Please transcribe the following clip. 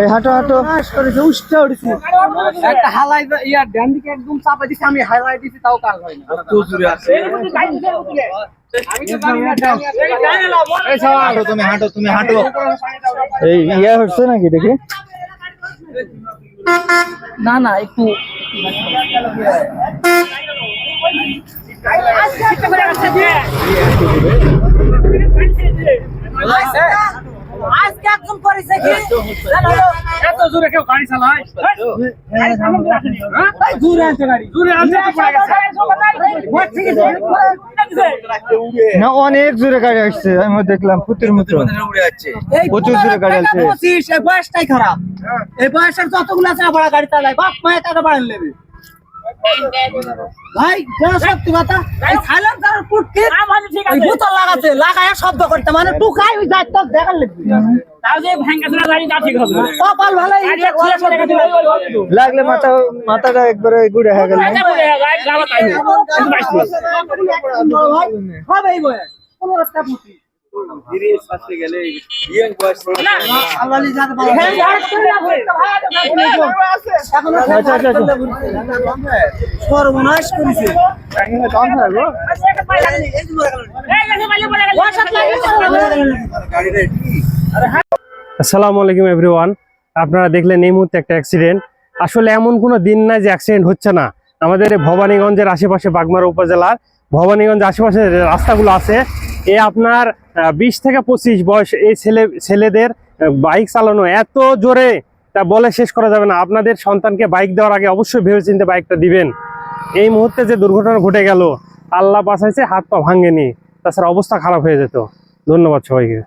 এই হাঁটো হাঁটো। একটা হালাই ইয়া ডান দিকে একদম চাপা দিছে আমি হালাই দিছি তাও কাজ হয় না। আমি তো জানি না ডান এই সব হাঁটো তুমি হাঁটো তুমি হাঁটো। এই ইয়া হচ্ছে নাকি দেখি? না না একটু আজকে একদম করেছে কি এত জোরে কেউ গাড়ি চালায়? এই আনছে গাড়ি দূরে আনছে তো পড়ে গেছে। না অনেক জোরে গাড়ি আসছে আমি দেখলাম পুতির মতো। উড়ে যাচ্ছে প্রচুর জোরে গাড়ি আসছে। বয়সটাই খারাপ। এই বয়সের যতগুলো আছে বড় গাড়ি চালায়। বাপ মায়ের টাকা বাড়ান নেবে। ভাই যা সত্যি কথা এই সাইলেন্সার পুটকি ওই বোতল লাগাচ্ছে লাগায় শব্দ করতে। মানে টুকাই ওই দেখার লাগবে। লাগলে মাথা মাথাটা একবারে গুড়ে হয়ে গেল। হবে। সর্বনাশ করেছে। আসসালামু আলাইকুম এভরিওয়ান আপনারা দেখলেন এই মুহূর্তে একটা অ্যাক্সিডেন্ট আসলে এমন কোনো দিন নাই যে অ্যাক্সিডেন্ট হচ্ছে না। আমাদের এই ভবানীগঞ্জের আশেপাশে বাগমারা উপজেলার ভবানীগঞ্জ আশেপাশে রাস্তাগুলো আছে এ আপনার বিশ থেকে পঁচিশ বয়স এই ছেলে, ছেলেদের বাইক চালানো এত জোরে, তা বলে শেষ করা যাবে না। আপনাদের সন্তানকে বাইক দেওয়ার আগে অবশ্যই ভেবেচিন্তে বাইকটা দিবেন। এই মুহূর্তে যে দুর্ঘটনা ঘটে গেল, আল্লাহ বাঁচাইছে, হাত পা ভাঙেনি তাছাড়া অবস্থা খারাপ হয়ে যেত। ধন্যবাদ সবাইকে।